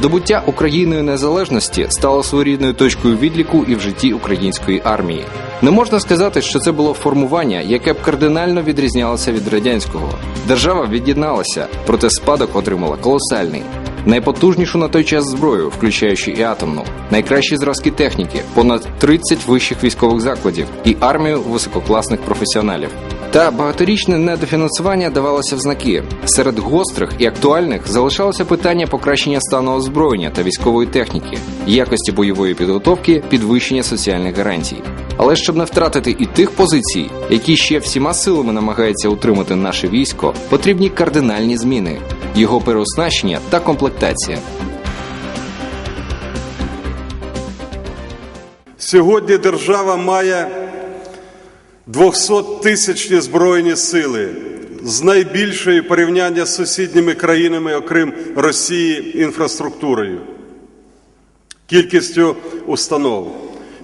Здобуття Україною незалежності стало своєрідною точкою відліку і в житті української армії. Не можна сказати, що це було формування, яке б кардинально відрізнялося від радянського. Держава від'єдналася, проте спадок отримала колосальний. Найпотужнішу на той час зброю, включаючи і атомну, найкращі зразки техніки, понад 30 вищих військових закладів і армію висококласних професіоналів. Та багаторічне недофінансування давалося в знаки. Серед гострих і актуальних залишалося питання покращення стану озброєння та військової техніки, якості бойової підготовки, підвищення соціальних гарантій. Але щоб не втратити і тих позицій, які ще всіма силами намагається утримати наше військо, потрібні кардинальні зміни, його переоснащення та комплектація. Сьогодні держава має 200-тисячні збройні сили з найбільшою порівняння з сусідніми країнами, окрім Росії, інфраструктурою, кількістю установ,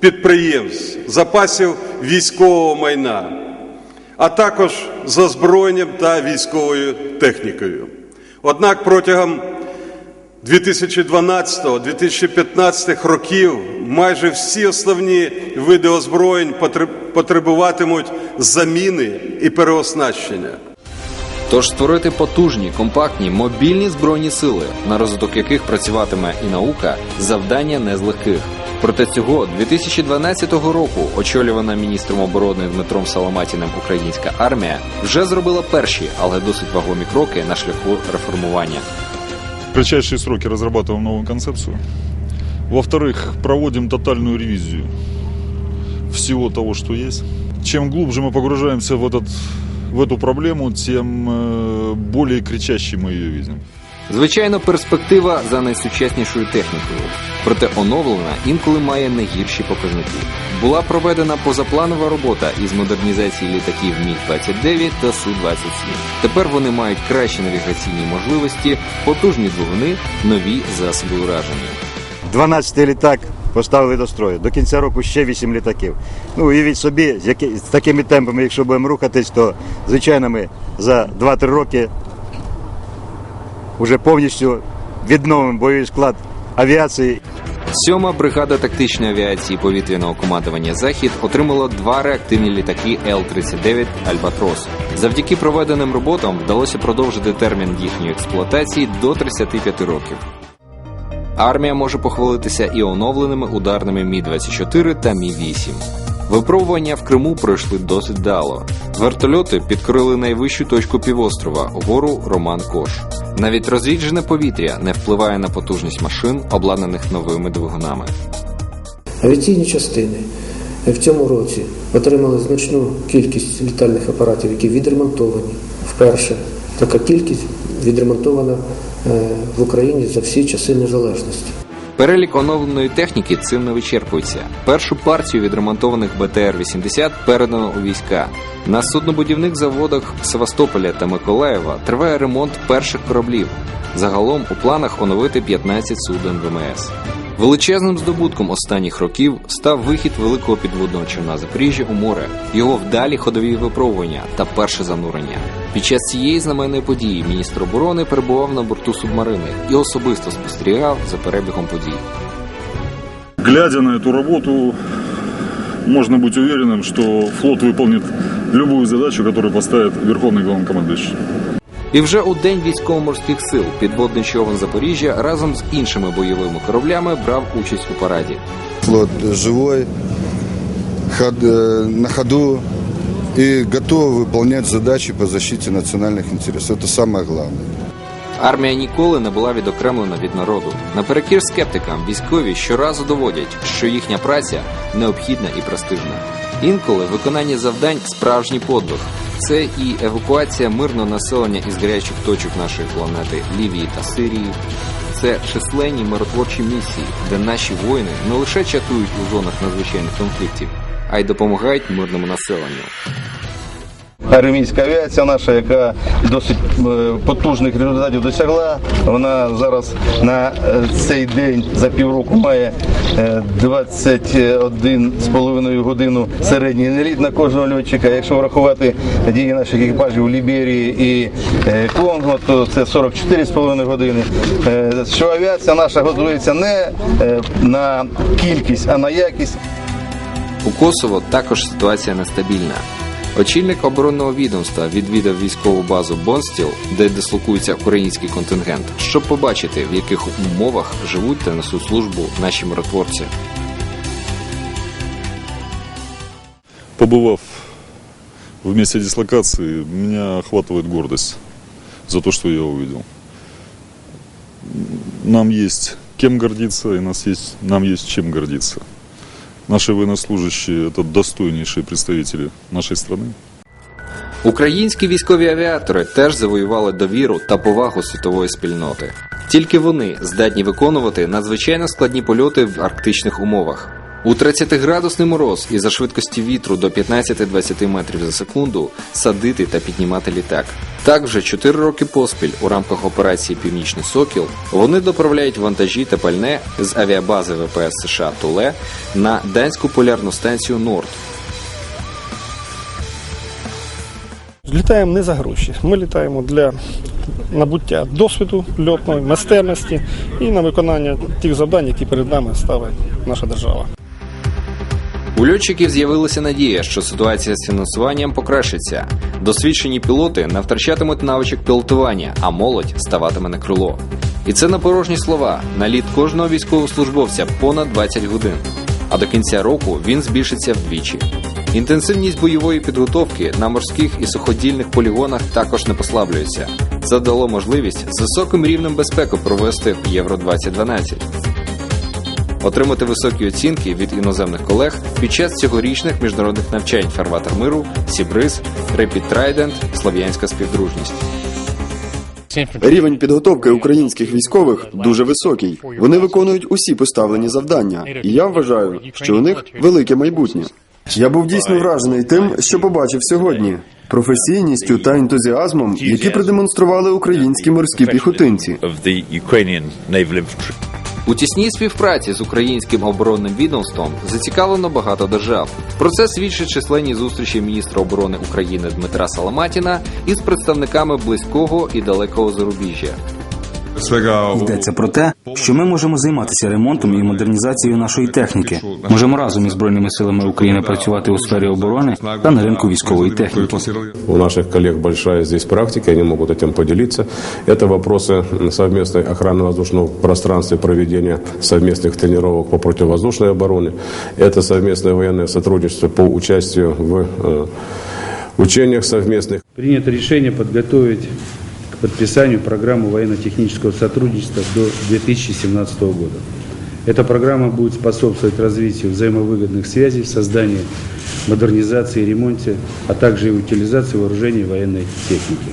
підприємств, запасів військового майна, а також з озброєнням та військовою технікою. Однак протягом 2012-2015 років майже всі основні види озброєнь потреб- потребуватимуть заміни і переоснащення. Тож створити потужні, компактні, мобільні збройні сили, на розвиток яких працюватиме і наука, завдання не з легких. Проте цього 2012 року, очолювана міністром оборони Дмитром Соломатіним українська армія, вже зробила перші, але досить вагомі кроки на шляху реформування. В кратчайшие сроки разрабатываем новую концепцию. Во-вторых, проводим тотальную ревизию всего того, что есть. Чем глубже мы погружаемся в, этот, в эту проблему, тем э, более кричащей мы ее видим. Звичайно, перспектива за найсучаснішою технікою, проте оновлена інколи має не гірші показники. Була проведена позапланова робота із модернізації літаків Міг-29 та Су-27. Тепер вони мають кращі навігаційні можливості, потужні двигуни, нові засоби ураження. 12-й літак поставили до строю. До кінця року ще 8 літаків. Ну, уявіть собі, з, які, з такими темпами, якщо будемо рухатись, то звичайно ми за 2-3 роки вже повністю відновимо бойовий склад авіації. Сьома бригада тактичної авіації повітряного командування Захід отримала два реактивні літаки Л-39 Альбатрос. Завдяки проведеним роботам вдалося продовжити термін їхньої експлуатації до 35 років. Армія може похвалитися і оновленими ударними Мі-24 та Мі-8. Випробування в Криму пройшли досить вдало. Вертольоти підкорили найвищу точку півострова гору Роман Кош. Навіть розріджене повітря не впливає на потужність машин, обладнаних новими двигунами. Авіаційні частини в цьому році отримали значну кількість літальних апаратів, які відремонтовані. Вперше така кількість відремонтована в Україні за всі часи незалежності. Перелік оновленої техніки цим не вичерпується. Першу партію відремонтованих БТР-80 передано у війська. На суднобудівних заводах Севастополя та Миколаєва триває ремонт перших кораблів. Загалом у планах оновити 15 суден ВМС. Величезним здобутком останніх років став вихід великого підводного човна Запоріжжя у море, його вдалі ходові випробування та перше занурення. Під час цієї знаменної події міністр оборони перебував на борту субмарини і особисто спостерігав за перебігом подій. Глядя на эту работу, можно быть уверенным, что флот выполнит любую задачу, которую поставит Верховный Главнокомандующий. І вже у день військово-морських сил підводний човен Запоріжжя разом з іншими бойовими кораблями брав участь у параді. Флот живой, ход- э, на ходу и готов выполнять задачи по защите национальных интересов. Это самое главное. Армія ніколи не була відокремлена від народу. Наперекір скептикам військові щоразу доводять, що їхня праця необхідна і престижна. Інколи виконання завдань справжній подвиг. Це і евакуація мирного населення із гарячих точок нашої планети Лівії та Сирії. Це численні миротворчі місії, де наші воїни не лише чатують у зонах надзвичайних конфліктів, а й допомагають мирному населенню. Армійська авіація наша, яка досить е, потужних результатів досягла. Вона зараз на е, цей день за півроку має е, 21,5 годину середній наліт на кожного льотчика. Якщо врахувати дії наших екіпажів у Ліберії і е, Конго, то це 44,5 години. Е, Що авіація наша готується не е, на кількість, а на якість. У Косово також ситуація нестабільна. Очільник оборонного відомства відвідав військову базу Бонстіл, де дислокується український контингент, щоб побачити, в яких умовах живуть та несуть службу наші миротворці. Побывав в месте дислокации, меня охватывает гордость за то, что я увидел. Нам есть кем гордиться, и нас есть, нам есть чем гордиться. Наши военнослужащие – це достойніші представителі нашої страны. Українські військові авіатори теж завоювали довіру та повагу світової спільноти. Тільки вони здатні виконувати надзвичайно складні польоти в арктичних умовах. У 30-градусний мороз і за швидкості вітру до 15-20 метрів за секунду садити та піднімати літак. Так вже 4 роки поспіль у рамках операції Північний Сокіл вони доправляють вантажі та пальне з авіабази ВПС США Туле на данську полярну станцію Норд. Літаємо не за гроші. Ми літаємо для набуття досвіду льотної майстерності і на виконання тих завдань, які перед нами ставить наша держава. У льотчиків з'явилася надія, що ситуація з фінансуванням покращиться. Досвідчені пілоти не втрачатимуть навичок пілотування, а молодь ставатиме на крило. І це не порожні слова. На літ кожного військовослужбовця понад 20 годин. А до кінця року він збільшиться вдвічі. Інтенсивність бойової підготовки на морських і суходільних полігонах також не послаблюється. Це дало можливість з високим рівнем безпеки провести Євро 2012 отримати високі оцінки від іноземних колег під час цьогорічних міжнародних навчань Фарватер миру, Сібриз, Репід Трайдент, Слов'янська співдружність. Рівень підготовки українських військових дуже високий. Вони виконують усі поставлені завдання, і я вважаю, що у них велике майбутнє. Я був дійсно вражений тим, що побачив сьогодні. Професійністю та ентузіазмом, які продемонстрували українські морські піхотинці. У тісній співпраці з українським оборонним відомством зацікавлено багато держав. Про це свідчать численні зустрічі міністра оборони України Дмитра Саламатіна із представниками близького і далекого зарубіжжя. Йдеться про те, що ми можемо займатися ремонтом і модернізацією нашої техніки. Можемо разом із збройними силами України працювати у сфері оборони та на ринку військової техніки. У наших коллег большая здесь практика, они могут этим поделиться. Это вопросы совместной охраны воздушного пространства, проведения совместных тренировок по противовоздушной обороне. Это совместное военное сотрудничество по участию в э, учениях совместных. Принято решение подготовить к подписанию программу военно-технического сотрудничества до 2017 года. Эта программа будет способствовать развитию взаимовыгодных связей, созданию модернизации и ремонте, а также и утилизации вооружений и военной техники.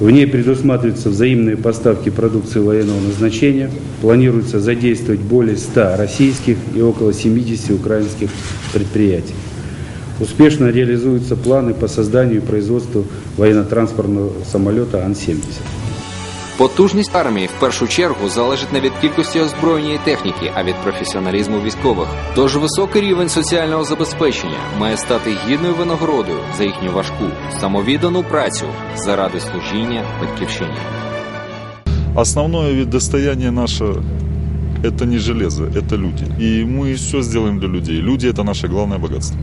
В ней предусматриваются взаимные поставки продукции военного назначения. Планируется задействовать более 100 российских и около 70 украинских предприятий. Успешно реализуются планы по созданию и производству военно-транспортного самолета Ан-70. Потужність армії в першу чергу залежить не від кількості озброєння і техніки, а від професіоналізму військових. Тож високий рівень соціального забезпечення має стати гідною винагородою за їхню важку, самовіддану працю заради служіння батьківщині. Основное ведь достояние наше – это не железо, это люди. И мы все сделаем для людей. Люди – это наше главное богатство.